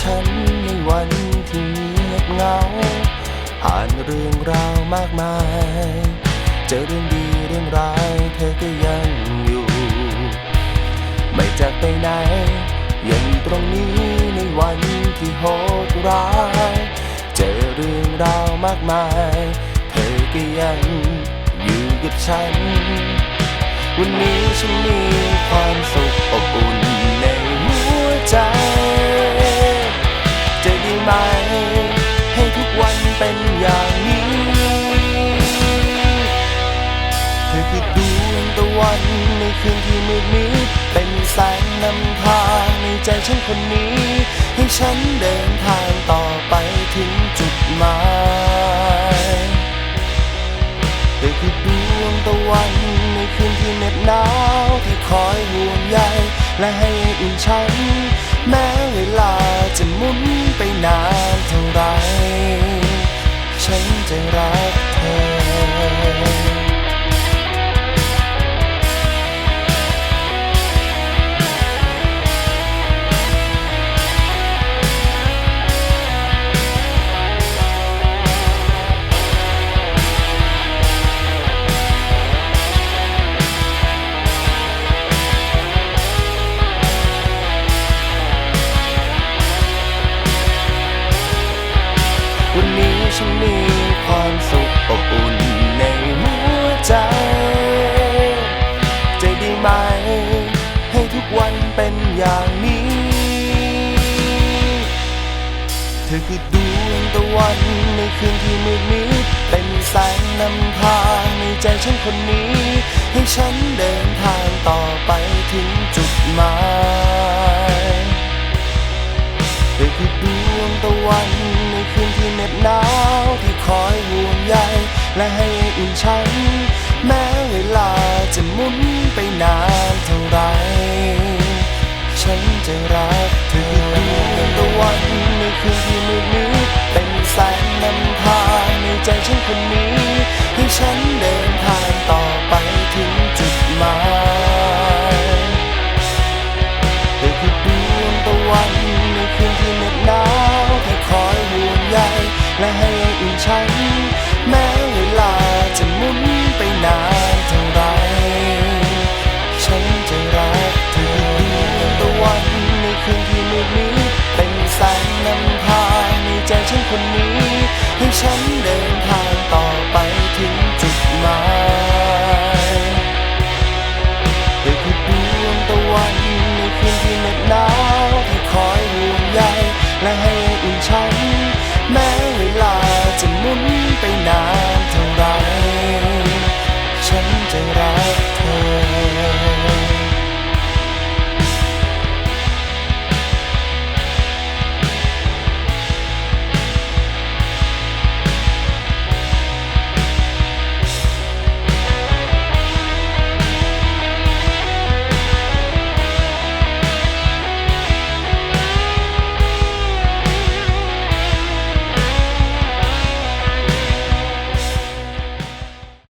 ฉันในวันที่เงียบเหงา ผ่านเรื่องราวมากมาย เจอเรื่องดีเรื่องร้ายเธอก็ยังอยู่ ไม่จากไปไหน ยังตรงนี้ในวันที่โหดร้าย เจอเรื่องราวมากมาย เธอก็ยังอยู่กับฉัน วันนี้ฉันมีความสุขอบอุ่น อคือดวงตะวันในคืนที่มืดมิดเป็นแสงนำทางในใจฉันคนนี้ ให้ฉันเดินทางต่อไปถึงจุดหมายเธอคือดวงตะวันในคืนที่เหน็บหนาวที่คอยห่วงใยและให้อุ่นฉัน แม้เวลาจะมุ วันนี้ฉันมีความสุขอบอุ่นในหัวใจจะดีไหม ให้ทุกวันเป็นอย่างนี้ เธอคือดวงตะวันในคืนที่มืดมิดเป็นแสงนำทางในใจฉันคนนี้ ให้ฉันเดินทางต่อไปถึงจุดหมาย ใจฉันคนนี้ ให้ฉันเดินทางต่อไปถึงจุดหมายเธอคือดวงตะวันในคืนที่เหน็บหนาวที่คอยห่วงใยและให้อุ่นฉันแม้เวลา